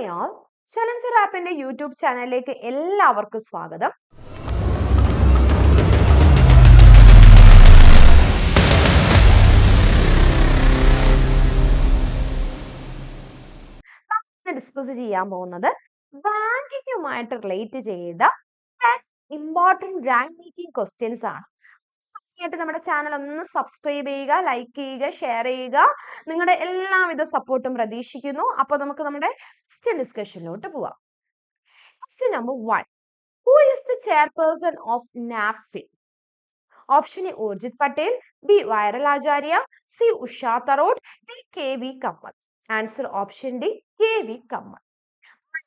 Hi challenger ആപ്പിന്റെ YouTube ചാനലിലേക്ക് എല്ലാവർക്കും സ്വാഗതം. ഡിസ്കസ് ചെയ്യാൻ പോകുന്നത് ബാങ്കിങ്ങുമായിട്ട് റിലേറ്റ് ചെയ്ത ഇമ്പോർട്ടന്റ് റാങ്ക് മേക്കിംഗ് ക്വസ്റ്റ്യൻസ് ആണ്. ആയിട്ട് നമ്മുടെ ചാനൽ ഒന്ന് സബ്സ്ക്രൈബ് ചെയ്യുക ലൈക്ക് ചെയ്യുക ഷെയർ ചെയ്യുക. നിങ്ങളുടെ എല്ലാവിധ സപ്പോർട്ടും പ്രതീക്ഷിക്കുന്നു. അപ്പോൾ നമുക്ക് നമ്മുടെ ക്വസ്റ്റ്യൻ ഡിസ്കഷനിലോട്ട് പോവാം. Question number one who is the chairperson of NaBFID option A Urjit Patel B Viral Acharya C Usha Thorat D K V Kamath answer option D K V Kamath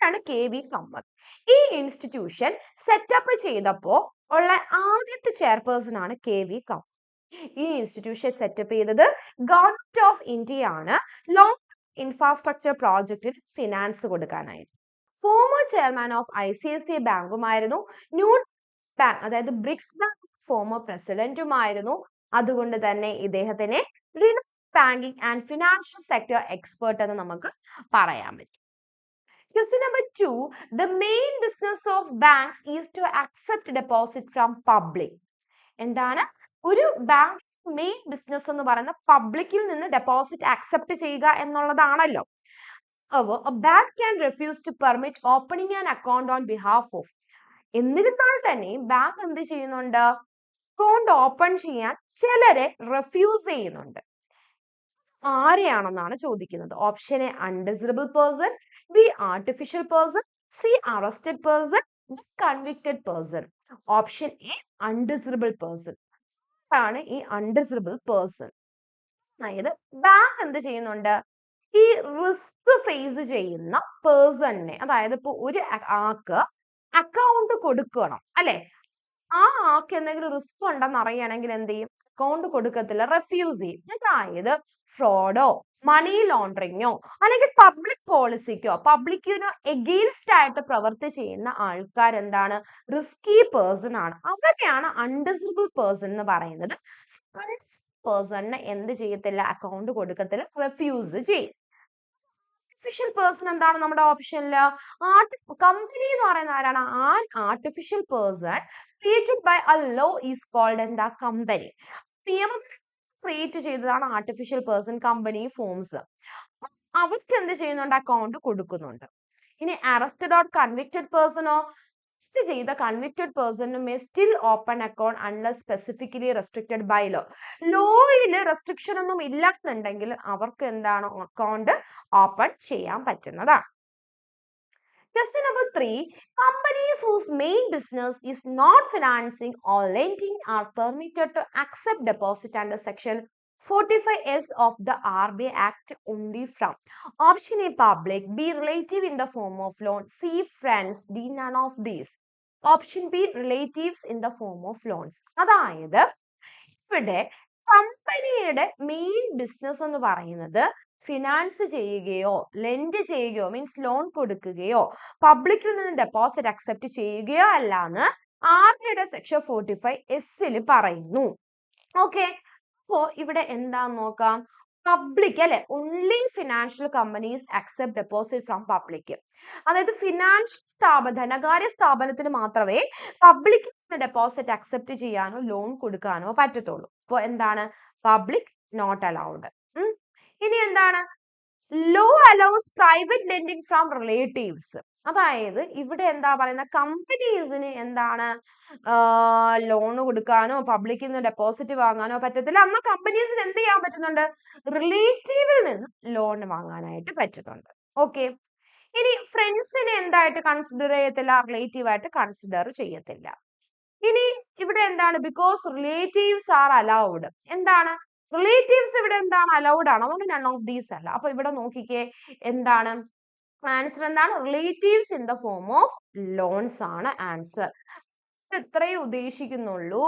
ആരാണ് കെ വി കമ്മത്ത് ഈ institution setup ചെയ്തപ്പോൾ ഉള്ള ആദ്യത്തെ chairperson ആണ് K V Kamath ഈ institution setup ചെയ്തത് government of India ആണ്. Long infrastructure പ്രോജക്റ്റിന് ഫിനാൻസ് കൊടുക്കാനായിട്ട്. Former chairman of I C I C ബാങ്കുമായിരുന്നു. New bank അതായത് ബ്രിക്സ് ബാങ്ക് ഫോമർ പ്രസിഡന്റുമായിരുന്നു അതുകൊണ്ട് തന്നെ ഇദ്ദേഹത്തിനെ banking and financial sector expert എന്ന് നമുക്ക് പറയാൻ പറ്റും. Question number two, the main business of banks is to accept deposit from public. എന്താണ് ഒരു ബാങ്ക് മെയിൻ ബിസിനസ് എന്ന് പറയുന്ന പബ്ലിക്കിൽ നിന്ന് ഡെപ്പോസിറ്റ് അക്സെപ്റ്റ് ചെയ്യുക എന്നുള്ളതാണല്ലോ However, bank can refuse to permit opening an account on behalf of. എന്നിരുന്നാൽ തന്നെ ബാങ്ക് എന്ത് ചെയ്യുന്നുണ്ട് അക്കൗണ്ട് ഓപ്പൺ ചെയ്യാൻ ചിലരെ റെഫ്യൂസ് ചെയ്യുന്നുണ്ട് ആരെയാണെന്നാണ് ചോദിക്കുന്നത്. Option A undesirable person B artificial person C arrested person D convicted person option A undesirable person ആണ് ഈ അൺഡിസറബിൾ പേഴ്സൺ അതായത് ബാങ്ക് എന്ത് ചെയ്യുന്നുണ്ട്? ഈ റിസ്ക് ഫേസ് ചെയ്യുന്ന പേഴ്സണിനെ അതായത് ഇപ്പൊ ഒരു ആക്ക് അക്കൗണ്ട് കൊടുക്കണം അല്ലെ? ആ ആക്ക് എന്തെങ്കിലും റിസ്ക് ഉണ്ടെന്ന് അറിയണമെങ്കിൽ എന്ത് ചെയ്യും? അക്കൗണ്ട് കൊടുക്കത്തില്ല. റെഫ്യൂസ് ചെയ്യും. അതായത് ഫ്രോഡോ മണി ലോണ്ടറിങ്ങോ അല്ലെങ്കിൽ പബ്ലിക് പോളിസിക്കോ പബ്ലിക്കിനോ എഗെയിൻസ്റ്റ് ആയിട്ട് പ്രവർത്തി ചെയ്യുന്ന ആൾക്കാർ എന്താണ് റിസ്കി പേഴ്സൺ ആണ്. അവരെയാണ് അൺഡിസബിൾ പേഴ്സൺ എന്ന് പറയുന്നത്. പേഴ്സണിന് എന്ത് ചെയ്യത്തില്ല? അക്കൗണ്ട് കൊടുക്കത്തില്ല. റെഫ്യൂസ് ചെയ്യും. ആർട്ടിഫിഷ്യൽ പേഴ്സൺ എന്താണ് നമ്മുടെ ഓപ്ഷനിൽ ആർട്ടി കമ്പനി എന്ന് പറയുന്ന ആരാണ്? An artificial person created by a law is called എന്താ? കമ്പനി നിയമം ക്രിയേറ്റ് ചെയ്തതാണ് ആർട്ടിഫിഷ്യൽ പേഴ്സൺ കമ്പനി ഫോംസ് അവർക്ക് എന്ത് ചെയ്യുന്നുണ്ട്? അക്കൗണ്ട് കൊടുക്കുന്നുണ്ട്. ഇനി അറസ്റ്റഡ് ഓർ കൺവിക്റ്റഡ് പേഴ്സണോ അറസ്റ്റ് ചെയ്ത convicted person may still open account unless specifically restricted by law ലോയിൽ restriction ഒന്നും ഇല്ലാന്നുണ്ടെങ്കിൽ അവർക്ക് എന്താണ്? അക്കൗണ്ട് ഓപ്പൺ ചെയ്യാൻ പറ്റുന്നതാണ്. Question number three, companies whose main business is not financing or lending are permitted to accept deposit under section 45S of the RBI Act only from option A public, B relative in the form of loan, C friends, D none of these. Option B relatives in the form of loans. അതായത് ഇവിടെ കമ്പനിയുടെ main business എന്ന് പറയുന്നത് finance ചെയ്യുകയോ lent ചെയ്യുകയോ means loan കൊടുക്കുകയോ പബ്ലിക്കിൽ നിന്ന് ഡെപ്പോസിറ്റ് അക്സെപ്റ്റ് ചെയ്യുകയോ അല്ലാന്ന് ആർ ബിയുടെ സെക്ഷൻ ഫോർട്ടി ഫൈവ് എസിൽ പറയുന്നു. ഓക്കെ അപ്പോ ഇവിടെ എന്താന്ന് നോക്കാം? പബ്ലിക് അല്ലെ? Only financial companies accept deposit from public അതായത് ഫിനാൻഷ്യൽ സ്ഥാപന ധനകാര്യ സ്ഥാപനത്തിന് മാത്രമേ പബ്ലിക്കിൽ നിന്ന് ഡെപ്പോസിറ്റ് അക്സെപ്റ്റ് ചെയ്യാനോ ലോൺ കൊടുക്കാനോ പറ്റത്തുള്ളൂ. അപ്പോൾ എന്താണ്? പബ്ലിക് നോട്ട് അലൗഡ് ഇനി എന്താണ്? Law allows private lending from relatives അതായത് ഇവിടെ എന്താ പറയുന്ന കമ്പനീസിന് എന്താണ്? ലോൺ കൊടുക്കാനോ പബ്ലിക്കിൽ നിന്ന് ഡെപ്പോസിറ്റ് വാങ്ങാനോ പറ്റത്തില്ല. അന്ന് കമ്പനീസിന് എന്ത് ചെയ്യാൻ പറ്റുന്നുണ്ട്? റിലേറ്റീവിൽ നിന്ന് ലോൺ വാങ്ങാനായിട്ട് പറ്റുന്നുണ്ട്. ഓക്കെ ഇനി ഫ്രണ്ട്സിനെ എന്തായിട്ട് കൺസിഡർ ചെയ്യത്തില്ല? റിലേറ്റീവ് ആയിട്ട് കൺസിഡർ ചെയ്യത്തില്ല. ഇനി ഇവിടെ എന്താണ്? ബിക്കോസ് റിലേറ്റീവ്സ് ആർ അലൗഡ് എന്താണ്? റിലേറ്റീവ്സ് ഇവിടെ എന്താണ് അലൗഡ് ആണ്. അതുകൊണ്ട് നൺ ഓഫ് ദീസ് അല്ല. അപ്പൊ ഇവിടെ നോക്കിക്കേ എന്താണ്? ആൻസർ എന്താണ്? Relatives in the form of loans ആണ് ആൻസർ ഇത്രയേ ഉദ്ദേശിക്കുന്നുള്ളൂ.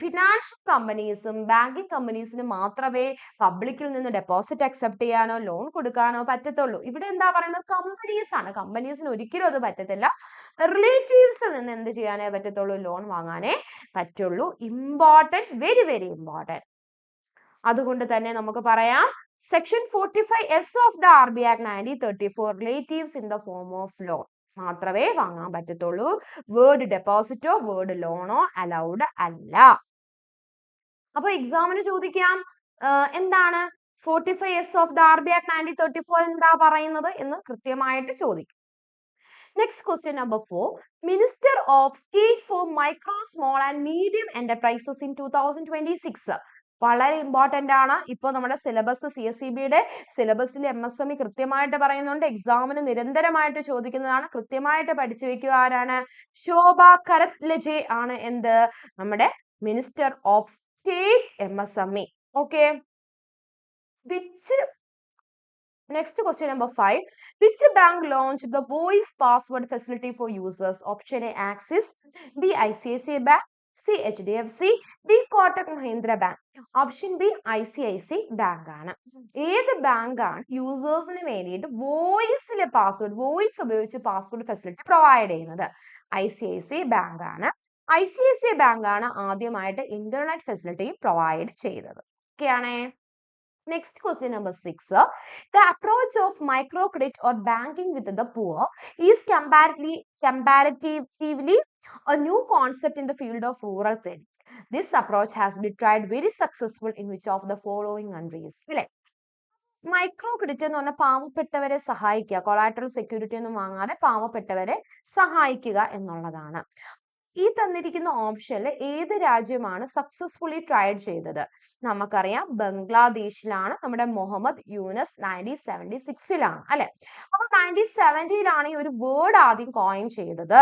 ഫിനാൻഷ്യൽ കമ്പനീസും ബാങ്കിങ് കമ്പനീസിന് മാത്രമേ പബ്ലിക്കിൽ നിന്ന് ഡെപ്പോസിറ്റ് അക്സെപ്റ്റ് ചെയ്യാനോ ലോൺ കൊടുക്കാനോ പറ്റത്തുള്ളൂ. ഇവിടെ എന്താ പറയുന്നത്? കമ്പനീസ് ആണ്. കമ്പനീസിന് ഒരിക്കലും അത് പറ്റത്തില്ല. റിലേറ്റീവ്സിൽ നിന്ന് എന്ത് ചെയ്യാനേ പറ്റത്തുള്ളൂ? ലോൺ വാങ്ങാനേ പറ്റുള്ളൂ. ഇമ്പോർട്ടന്റ് വെരി വെരി ഇമ്പോർട്ടന്റ് അതുകൊണ്ട് തന്നെ നമുക്ക് പറയാം. Section forty five S of the R B act nineteen thirty four relatives in the form of loan മാത്രമേ വാങ്ങാൻ പറ്റത്തുള്ളൂ. വേർഡ് ഡെപ്പോസിറ്റോ വേർഡ് ലോണോ അലൗഡ് അല്ല. അപ്പൊ എക്സാമിന് ചോദിക്കാം. എന്താണ്? Forty five S of the R B act nineteen thirty four എന്താ പറയുന്നത് എന്ന് കൃത്യമായിട്ട് ചോദിക്കും. Next question number four minister of state for micro small and medium enterprises in two thousand twenty six വളരെ ഇമ്പോർട്ടന്റ് ആണ്. ഇപ്പോൾ നമ്മുടെ സിലബസ് സി എസ് സി ബിയുടെ സിലബസിൽ എം എസ് എം ഇ കൃത്യമായിട്ട് പറയുന്നുണ്ട്. എക്സാമിന് നിരന്തരമായിട്ട് ചോദിക്കുന്നതാണ്. കൃത്യമായിട്ട് പഠിച്ചു വെക്കുക ആരാണ്? ശോഭ കരത് ലജെ ആണ് എന്ത്? നമ്മുടെ minister of state M S M E okay which next question number five which bank launch the voice password facility for users option A Axis B I C I C bank C H D F C D Kotak Mahindra bank. Option B I C I C bank ആണ് ഏത് ബാങ്കാണ് യൂസേഴ്സിന് വേണ്ടിയിട്ട് വോയിസിലെ password voice ഉപയോഗിച്ച് password facility provide ചെയ്യുന്നത്? I C I C bank ആണ് I C I C bank ആണ് ആദ്യമായിട്ട് ഇന്റർനെറ്റ് ഫെസിലിറ്റി പ്രൊവൈഡ് ചെയ്തത്. Okay next question number six the approach of micro credit or banking with the poor is കമ്പാരി comparatively a new concept in the field of rural credit This approach has been tried very successful in which of the following countries? അല്ലേ micro credit എന്ന് പറഞ്ഞാൽ പാവപ്പെട്ടവരെ സഹായിക്കുക collateral security ഒന്നും വാങ്ങാതെ പാവപ്പെട്ടവരെ സഹായിക്കുക എന്നുള്ളതാണ്. ഈ തന്നിരിക്കുന്ന ഓപ്ഷനിൽ ഏത് രാജ്യമാണ് സക്സസ്ഫുള്ളി ട്രൈഡ് ചെയ്തത്? നമുക്കറിയാം ബംഗ്ലാദേശിലാണ് നമ്മുടെ മുഹമ്മദ് യൂനസ് നയന്റീൻ സെവന്റി സിക്സിലാണ് അല്ലെ? അപ്പൊ നയന്റീൻ സെവന്റിയിലാണ് ഈ ഒരു വേർഡ് ആദ്യം കോയിൻ ചെയ്തത്.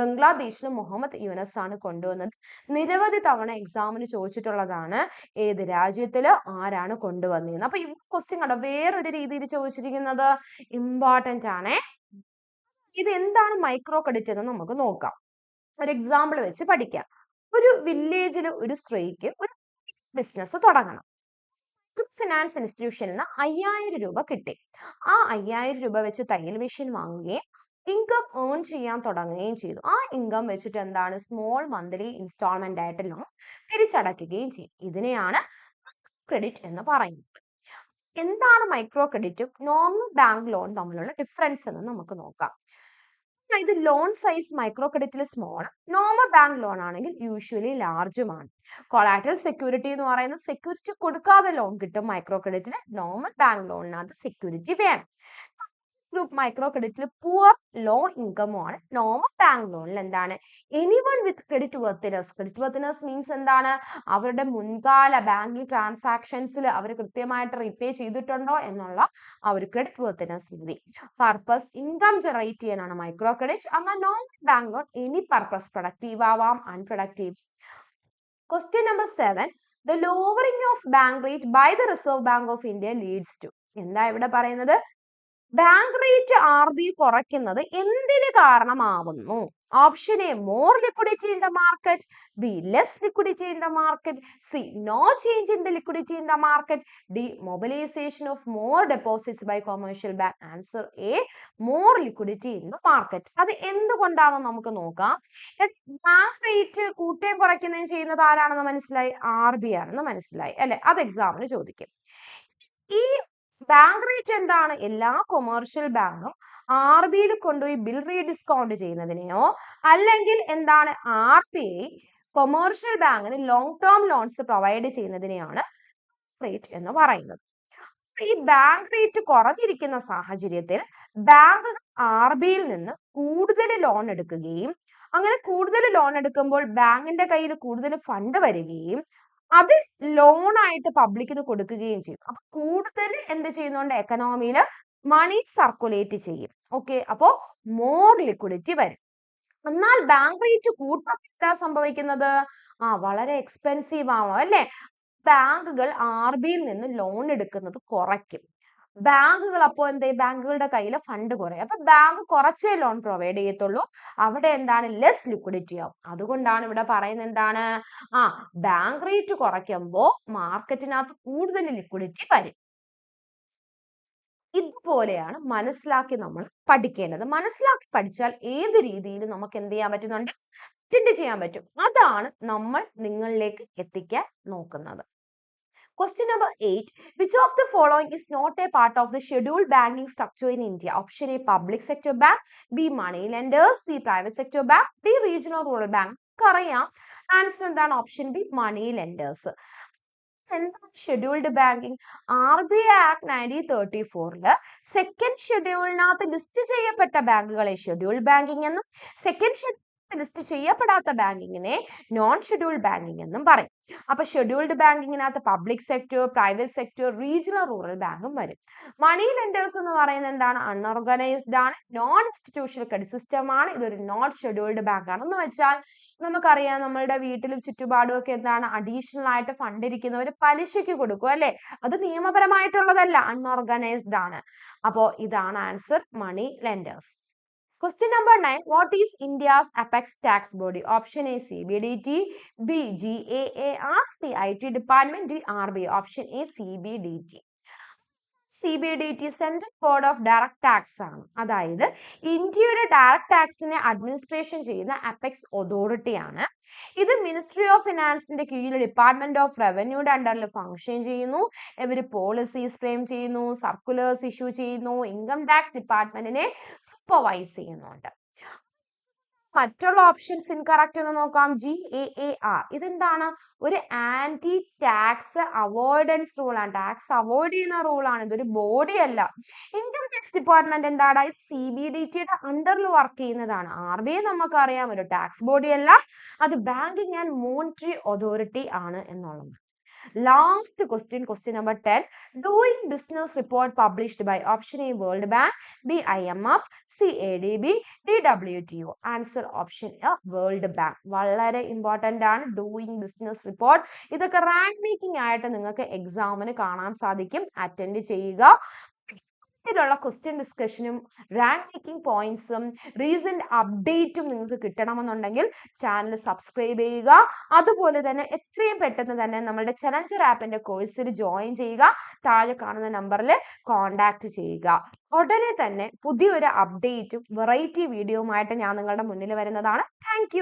ബംഗ്ലാദേശിൽ മുഹമ്മദ് യൂനസ് ആണ് കൊണ്ടുവന്നത്. നിരവധി തവണ എക്സാമിന് ചോദിച്ചിട്ടുള്ളതാണ് ഏത് രാജ്യത്തിൽ ആരാണ് കൊണ്ടുവന്നിരുന്നത് അപ്പൊ ഈ ക്വസ്റ്റ്യൻ കണ്ടോ? വേറൊരു രീതിയിൽ ചോദിച്ചിരിക്കുന്നത് ഇമ്പോർട്ടന്റ് ആണേ. ഇത് എന്താണ് മൈക്രോ ക്രെഡിറ്റ് എന്ന് നമുക്ക് നോക്കാം. ഒരു എക്സാമ്പിൾ വെച്ച് പഠിക്കാം. ഒരു വില്ലേജിൽ ഒരു സ്ത്രീക്ക് ഒരു ബിസിനസ് തുടങ്ങണം. ഫിനാൻസ് ഇൻസ്റ്റിറ്റ്യൂഷനിൽ നിന്ന് അയ്യായിരം രൂപ കിട്ടി. ആ അയ്യായിരം രൂപ വെച്ച് തയ്യൽ മെഷീൻ വാങ്ങുകയും ഇൻകം ഏൺ ചെയ്യാൻ തുടങ്ങുകയും ചെയ്തു. ആ ഇൻകം വെച്ചിട്ട് എന്താണ്? സ്മോൾ മന്ത്ലി ഇൻസ്റ്റാൾമെന്റ് ആയിട്ട് ലോൺ തിരിച്ചടയ്ക്കുകയും ചെയ്യും. ഇതിനെയാണ് ക്രെഡിറ്റ് എന്ന് പറയുന്നത്. എന്താണ് മൈക്രോ ക്രെഡിറ്റും നോർമൽ ബാങ്ക് ലോൺ തമ്മിലുള്ള ഡിഫറൻസ് എന്ന് നമുക്ക് നോക്കാം. ഇത് ലോൺ സൈസ് മൈക്രോ ക്രെഡിറ്റിൽ സ്മോൾ നോർമൽ ബാങ്ക് ലോൺ ആണെങ്കിൽ യൂഷ്വലി ലാർജുമാണ് കൊളാറ്ററൽ സെക്യൂരിറ്റി എന്ന് പറയുന്ന സെക്യൂരിറ്റി കൊടുക്കാതെ ലോൺ കിട്ടും മൈക്രോ ക്രെഡിറ്റിന് നോർമൽ ബാങ്ക് ലോണിനകത്ത് സെക്യൂരിറ്റി വേണം. ഗ്രൂപ്പ് മൈക്രോ ക്രെഡിറ്റിൽ പുവർ ലോ ഇൻകമും ആണ് നോർമൽ ബാങ്ക് ലോണിൽ എന്താണ്? Anyone with credit worthiness credit worthiness means എന്താണ്? അവരുടെ മുൻകാല ബാങ്കിങ് ട്രാൻസാക്ഷൻസിൽ അവർ കൃത്യമായിട്ട് റീപേ ചെയ്തിട്ടുണ്ടോ എന്നുള്ള ആ ഒരു ക്രെഡിറ്റ് വർത്തിനസ് മതി. പർപ്പസ് ഇൻകം ജനറേറ്റ് ചെയ്യാനാണ് മൈക്രോ ക്രെഡിറ്റ് അങ്ങനെ normal bank loan any purpose productive ആവാം unproductive question number seven the lowering of bank rate by the reserve bank of India leads to എന്താ ഇവിടെ പറയുന്നത്? ബാങ്ക് റേറ്റ് ആർ ബി കുറയ്ക്കുന്നത് എന്തിന് കാരണമാവുന്നു? Option A more liquidity in the market B less liquidity in the market C no change in the liquidity in the market D mobilisation of more deposits by commercial bank answer A more liquidity in the market അത് എന്തുകൊണ്ടാണെന്ന് നമുക്ക് നോക്കാം. Bank rate കൂട്ടുകയും കുറയ്ക്കുന്നതും ചെയ്യുന്നത് ആരാണെന്ന് മനസ്സിലായി? R B ആണെന്ന് മനസ്സിലായി. അല്ലെ? അത് എക്സാമിന് ചോദിക്കും. ഈ ബാങ്ക് റേറ്റ് എന്താണ്? എല്ലാ കൊമേഴ്ഷ്യൽ ബാങ്കും ആർ ബിയിൽ കൊണ്ടുപോയി ബിൽ റീഡിസ്കൗണ്ട് ചെയ്യുന്നതിനെയോ അല്ലെങ്കിൽ എന്താണ് ആർ ബി ഐ കൊമേഴ്ഷ്യൽ ബാങ്കിന് ലോങ് ടേം ലോൺസ് പ്രൊവൈഡ് ചെയ്യുന്നതിനെയാണ് റേറ്റ് എന്ന് പറയുന്നത്. ഈ ബാങ്ക് റേറ്റ് കുറഞ്ഞിരിക്കുന്ന സാഹചര്യത്തിൽ ബാങ്ക് ആർ ബിയിൽ നിന്ന് കൂടുതൽ ലോൺ എടുക്കുകയും അങ്ങനെ കൂടുതൽ ലോൺ എടുക്കുമ്പോൾ ബാങ്കിന്റെ കയ്യിൽ കൂടുതൽ ഫണ്ട് വരികയും അത് ലോണായിട്ട് പബ്ലിക്കിന് കൊടുക്കുകയും ചെയ്യും. അപ്പൊ കൂടുതൽ എന്ത് ചെയ്യുന്നുണ്ട്? എക്കണോമിയിൽ മണി സർക്കുലേറ്റ് ചെയ്യും. ഓക്കെ അപ്പോ മോർ ലിക്വിഡിറ്റി വരും. എന്നാൽ ബാങ്ക് റേറ്റ് കൂട്ടുമ്പോൾ എന്താ സംഭവിക്കുന്നത്? ആ വളരെ എക്സ്പെൻസീവ് ആവും അല്ലെ? ബാങ്കുകൾ ആർ ബിയിൽ നിന്ന് ലോൺ എടുക്കുന്നത് കുറയ്ക്കും. ബാങ്കുകൾ അപ്പോൾ എന്ത്? ബാങ്കുകളുടെ കയ്യിൽ ഫണ്ട് കുറയും. അപ്പൊ ബാങ്ക് കുറച്ചേ ലോൺ പ്രൊവൈഡ് ചെയ്യത്തുള്ളൂ. അവിടെ എന്താണ്? ലെസ് ലിക്വിഡിറ്റി ആവും. അതുകൊണ്ടാണ് ഇവിടെ പറയുന്നത് എന്താണ്? ആ ബാങ്ക് റേറ്റ് കുറയ്ക്കുമ്പോൾ മാർക്കറ്റിനകത്ത് കൂടുതൽ ലിക്വിഡിറ്റി വരും. ഇതുപോലെയാണ് മനസ്സിലാക്കി നമ്മൾ പഠിക്കേണ്ടത്. മനസ്സിലാക്കി പഠിച്ചാൽ ഏത് രീതിയിലും നമുക്ക് എന്ത് ചെയ്യാൻ പറ്റുന്നുണ്ട്? അറ്റൻഡ് ചെയ്യാൻ പറ്റും. അതാണ് നമ്മൾ നിങ്ങളിലേക്ക് എത്തിക്കാൻ നോക്കുന്നത്. Question number eight which of the following is not a part of the scheduled banking structure in India option A public sector bank B money lenders C private sector bank D regional rural bank അറിയാം answer എന്താണ്? Option B money lenders എന്താണ് scheduled banking R B I act nineteen thirty ഫോറിൽ second ഷെഡ്യൂളിനകത്ത് list ചെയ്യപ്പെട്ട ബാങ്കുകളെ scheduled banking എന്നും second schedule list ചെയ്യപ്പെടാത്ത ബാങ്കിങ്ങിനെ നോൺ ഷെഡ്യൂൾഡ് ബാങ്കിങ് എന്നും പറയും. അപ്പൊ scheduled ബാങ്കിങ്ങിനകത്ത് public sector private sector regional rural ബാങ്കും വരും. മണി ലെൻഡേഴ്സ് എന്ന് പറയുന്നത് എന്താണ്? അൺഓർഗനൈസ്ഡ് ആണ്. നോൺ ഇൻസ്റ്റിറ്റ്യൂഷണൽ ക്രെഡിറ്റ് സിസ്റ്റം ആണ്. ഇതൊരു നോട്ട് ഷെഡ്യൂൾഡ് ബാങ്ക് ആണ് എന്ന് വെച്ചാൽ നമുക്കറിയാം നമ്മളുടെ വീട്ടിലും ചുറ്റുപാടും ഒക്കെ എന്താണ്? അഡീഷണൽ ആയിട്ട് ഫണ്ട് ഇരിക്കുന്നവർ പലിശയ്ക്ക് കൊടുക്കും അല്ലെ? അത് നിയമപരമായിട്ടുള്ളതല്ല. അൺഓർഗനൈസ്ഡ് ആണ്. അപ്പോ ഇതാണ് answer money lenders Question number 9. What is India's apex tax body? Option A CBDT, B GAAR, Department, D RBI. Option A CBDT. C B D T central board of direct tax ആണ്. അതായത് ഇന്ത്യയുടെ direct ടാക്സിനെ administration ചെയ്യുന്ന apex authority ആണ്. ഇത് ministry of ഫിനാൻസിന്റെ കീഴിൽ department of റവന്യൂയുടെ അണ്ടറിൽ function ചെയ്യുന്നു. ഇവർ പോളിസീസ് ഫ്രെയിം ചെയ്യുന്നു സർക്കുലേഴ്സ് ഇഷ്യൂ ചെയ്യുന്നു ഇൻകം ടാക്സ് ഡിപ്പാർട്ട്മെന്റിനെ സൂപ്പർവൈസ് ചെയ്യുന്നുണ്ട്. മറ്റുള്ള ഓപ്ഷൻസ് ഇൻകറക്റ്റ് എന്ന് നോക്കാം. ജി എ എ ആർ ഇതെന്താണ്? ഒരു ആന്റി ടാക്സ് അവോയ്ഡൻസ് റൂൾ ആണ്. ടാക്സ് അവോയ്ഡ് ചെയ്യുന്ന റൂൾ ആണ്. ഇതൊരു ബോഡി അല്ല. ഇൻകം ടാക്സ് ഡിപ്പാർട്ട്മെന്റ് എന്താണ് ഇത് സി ബി ഡി ടിയുടെ അണ്ടറിൽ വർക്ക് ചെയ്യുന്നതാണ്. ആർ ബി ഐ നമുക്കറിയാം. ഒരു ടാക്സ് ബോഡി അല്ല. അത് ബാങ്കിങ് ആൻഡ് മോണിറ്ററി അതോറിറ്റി ആണ് എന്നുള്ളത്. Last question question number ten doing business report published by option A world bank B I M F C A D B D W T O answer option A world bank വളരെ important ആണ് doing business report ഇതൊക്കെ rank making ആയിട്ട് നിങ്ങൾക്ക് എക്സാമിന് കാണാൻ സാധിക്കും. Attend ചെയ്യുക. ത്തിലുള്ള ക്വസ്റ്റ്യൻ ഡിസ്കഷനും റാങ്ക് മേക്കിംഗ് പോയിന്റ്സും റീസെന്റ് അപ്ഡേറ്റും നിങ്ങൾക്ക് കിട്ടണമെന്നുണ്ടെങ്കിൽ ചാനൽ സബ്സ്ക്രൈബ് ചെയ്യുക. അതുപോലെ തന്നെ എത്രയും പെട്ടെന്ന് തന്നെ നമ്മുടെ ചലഞ്ചർ ആപ്പിന്റെ കോഴ്സിൽ ജോയിൻ ചെയ്യുക. താഴെ കാണുന്ന നമ്പറിൽ കോൺടാക്ട് ചെയ്യുക. ഉടനെ തന്നെ പുതിയൊരു അപ്ഡേറ്റും വെറൈറ്റി വീഡിയോയുമായിട്ട് ഞാൻ നിങ്ങളുടെ മുന്നിൽ വരുന്നതാണ്. താങ്ക്